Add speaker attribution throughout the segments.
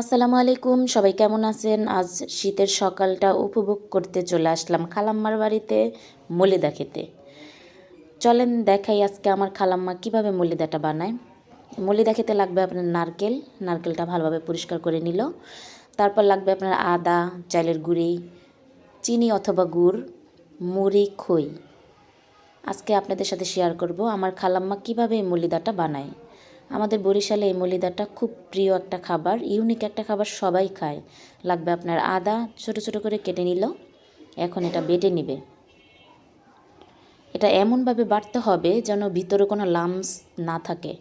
Speaker 1: আসসালামু আলাইকুম, সবাই কেমন আছেন? আজ শীতের সকালটা উপভোগ করতে চলে আসলাম খালাম্মার বাড়িতে মলিদা খেতে। চলেন দেখাই আজকে আমার খালাম্মা কীভাবে মলিদাটা বানায়। মলিদা খেতে লাগবে আপনার নারকেল, নারকেলটা ভালোভাবে পরিষ্কার করে নিল। তারপর লাগবে আপনার আদা, চালের গুঁড়ি, চিনি অথবা গুড়, মুড়ি, খই। আজকে আপনাদের সাথে শেয়ার করব আমার খালাম্মা কীভাবে মলিদাটা বানায়। আমাদের বরিশালে এই মলিদাটা খুব প্রিয় একটা খাবার ইউনিক একটা খাবার সবাই খায়। লাগবে আপনার আদা, ছোট ছোট করে কেটে নিল, এখন এটা বেটে নিবে। এটা এমনভাবে বাড়তে হবে যেন ভিতরে কোনো লামস না থাকে,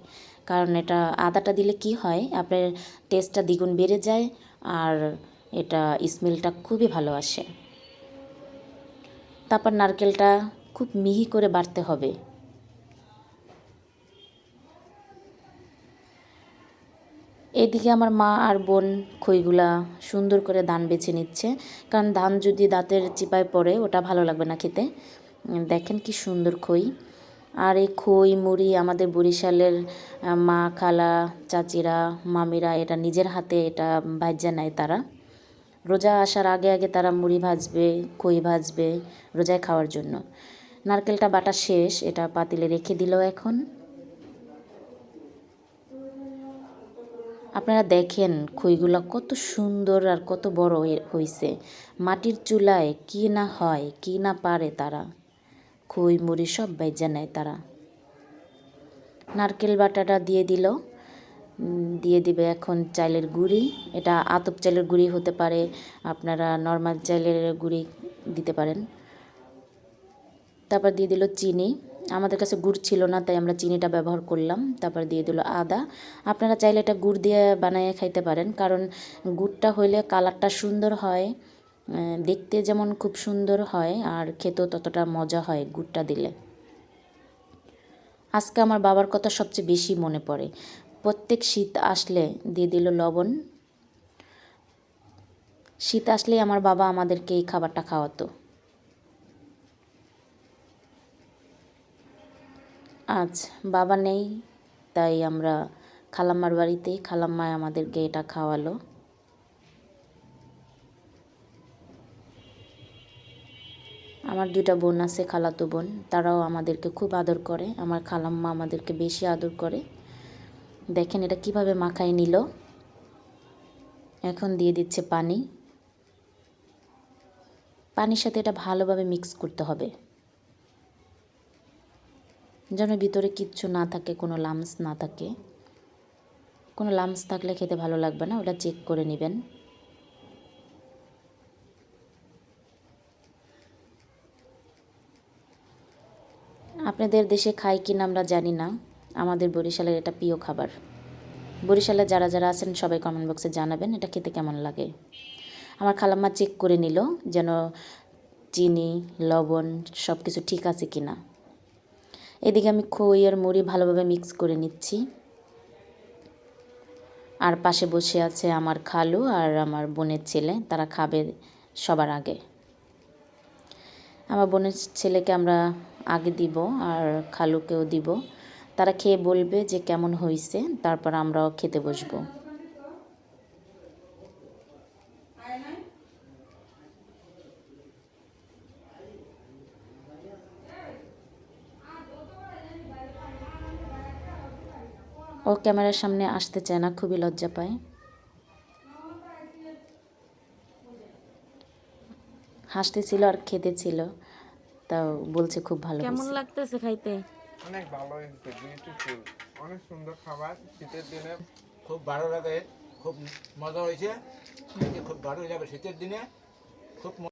Speaker 1: কারণ এটা আদাটা দিলে কি হয়, আপনার টেস্টটা দ্বিগুণ বেড়ে যায় আর এটা স্মেলটা খুবই ভালো আসে। তারপর নারকেলটা খুব মিহি করে বাড়তে হবে। এদিকে আমার মা আর বোন খইগুলা সুন্দর করে ধান বেছে নিচ্ছে। কারণ ধান যদি দাঁতের চিপায় পড়ে, ওটা ভালো লাগবে না খেতে। দেখেন কি সুন্দর খই। আর এই খই, মুড়ি আমাদের বরিশালের মা, খালা, চাচিরা, মামিরা এটা নিজের হাতে এটা ভাজ্যা নেয় তারা। রোজা আসার আগে আগে তারা মুড়ি ভাজবে, খই ভাজবে রোজায় খাওয়ার জন্য। নারকেলটা বাটা শেষ, এটা পাতিলে রেখে দিল এখন। আপনারা দেখেন খইগুলো কত সুন্দর আর কত বড় হয়েছে মাটির চুলায় কি না হয়, কি না পারে তারা। খই মুড়ি সব বেজে নেয় তারা। নারকেল বাটাটা দিয়ে দিল। দিয়ে দিবে এখন চাইলের গুঁড়ি। এটা আতপ চালের গুঁড়ি হতে পারে, আপনারা নর্মাল চাইলের গুঁড়ি দিতে পারেন। তারপর দিয়ে দিল চিনি। আমাদের কাছে গুড় ছিল না, তাই আমরা চিনিটা ব্যবহার করলাম, তারপর দিয়ে দিল আদা। আপনারা চাইলে এটা গুড় দিয়ে বানিয়ে খাইতে পারেন, কারণ গুড়টা হইলে কালারটা সুন্দর হয় দেখতে যেমন খুব সুন্দর হয়, আর খেতেও ততটা মজা হয় গুড়টা দিলে। আজকে আমার বাবার কথা সবচেয়ে বেশি মনে পড়ে। প্রত্যেক শীত আসলে দিয়ে দিল লবণ। শীত আসলেই আমার বাবা আমাদেরকে এই খাবারটা খাওয়াতো। আজ বাবা নেই, তাই আমরা খালাম্মার বাড়িতে খালাম্মায় আমাদেরকে এটা খাওয়ালো। আমার দুটা বোন আছে, খালাতো বোন। তারাও আমাদেরকে খুব আদর করে। আমার খালাম্মা আমাদেরকে বেশি আদর করে। দেখেন এটা কীভাবে মাখায় নিল। এখন দিয়ে দিচ্ছে পানি। পানির সাথে এটা ভালোভাবে মিক্স করতে হবে। যেন ভিতরে কিচ্ছু না থাকে, কোনো লামস না থাকে। কোনো লামস থাকলে খেতে ভালো লাগবে না, ওটা চেক করে নেবেন। আপনাদের দেশে খাই কিনা আমরা জানি না, আমাদের বরিশালের এটা প্রিয় খাবার। বরিশালে যারা যারা আছেন, সবাই কমেন্ট বক্সে জানাবেন এটা খেতে কেমন লাগে। আমার খালাম্মা চেক করে নিল যেন চিনি, লবণ সব কিছু ঠিক আছে কিনা। এদিকে আমি খই আর মুড়ি ভালোভাবে মিক্স করে নিচ্ছি। আর পাশে বসে আছে আমার খালু আর আমার বোনের ছেলে, তারা খাবে সবার আগে। আমার বোনের ছেলেকে আমরা আগে দিব আর খালুকেও দিব। তারা খেয়ে বলবে যে কেমন হয়েছে তারপর আমরাও খেতে বসবো। ও ক্যামেরার সামনে আসতে চায় না খুবই লজ্জা পায়। হাসতেছিল আর খেতেছিল তাও বলছে খুব ভালো
Speaker 2: কেমন লাগতেছে খাইতে?
Speaker 3: অনেক ভালো হয়েছে বিউটিফুল অনেক সুন্দর খাবার। শীতের দিনে খুব ভালো লাগে খুব মজা হয়েছে। খুব ভালো যাবে শীতের দিনে খুব